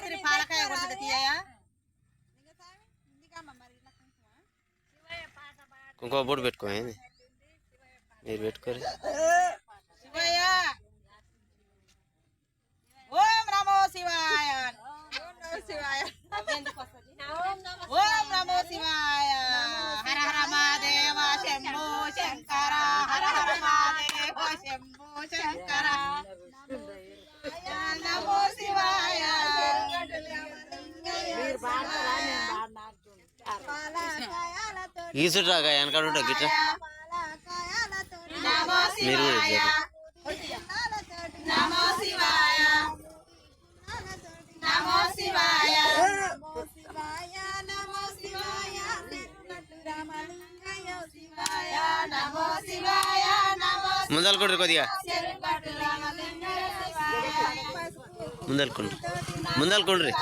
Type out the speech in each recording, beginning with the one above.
మేస్త్రి పాలకాయ కొడుతుంది తీయయా ఇంకో బోర్డు పెట్టుకో ఏంది? మీరు పెట్టుకోరు. శివయ్య! ఓం నమో శివాయ శివాయ! ఓం నమో శివాయ! హర హర మహాదేవ శంభో శంకర! హర హర మహాదేవ శంభో శంకర! నమో శివాయ! ఈసుట్రాగా వెనకాడుంటా గిట్ట. మీరు కూడా ముందలుకుండ్రు కొద్దిగా. ముందలుకుండ్రి ముందలుకుండ్రి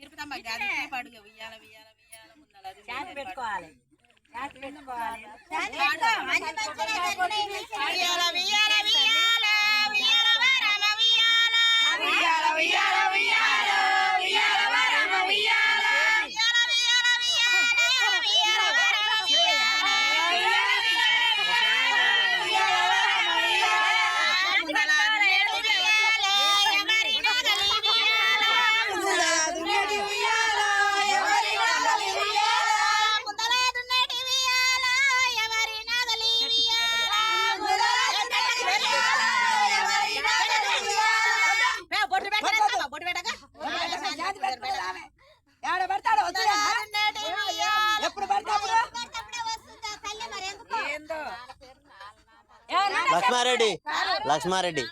తిరుపతమ్మ గాది పాడు ఉయ్యాల ఉయ్యాల ఉయ్యాల ముందల పెట్టుకోవాలి పెట్టుకోవాలి ఉయ్యాల ఉయ్యాల ఉయ్యాల ఉయ్యాల ఉయ్యాల లక్ష్మారెడ్డి. లక్ష్మారెడ్డి.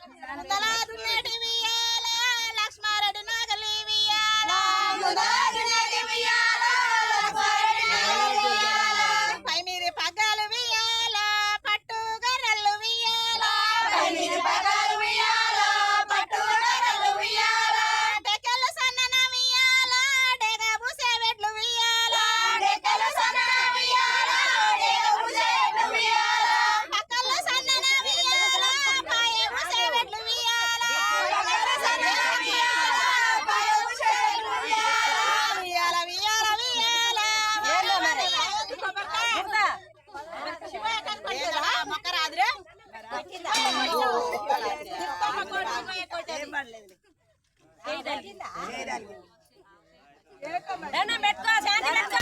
రాదురే? పెట్టుకో శాంతి పెట్టుకో.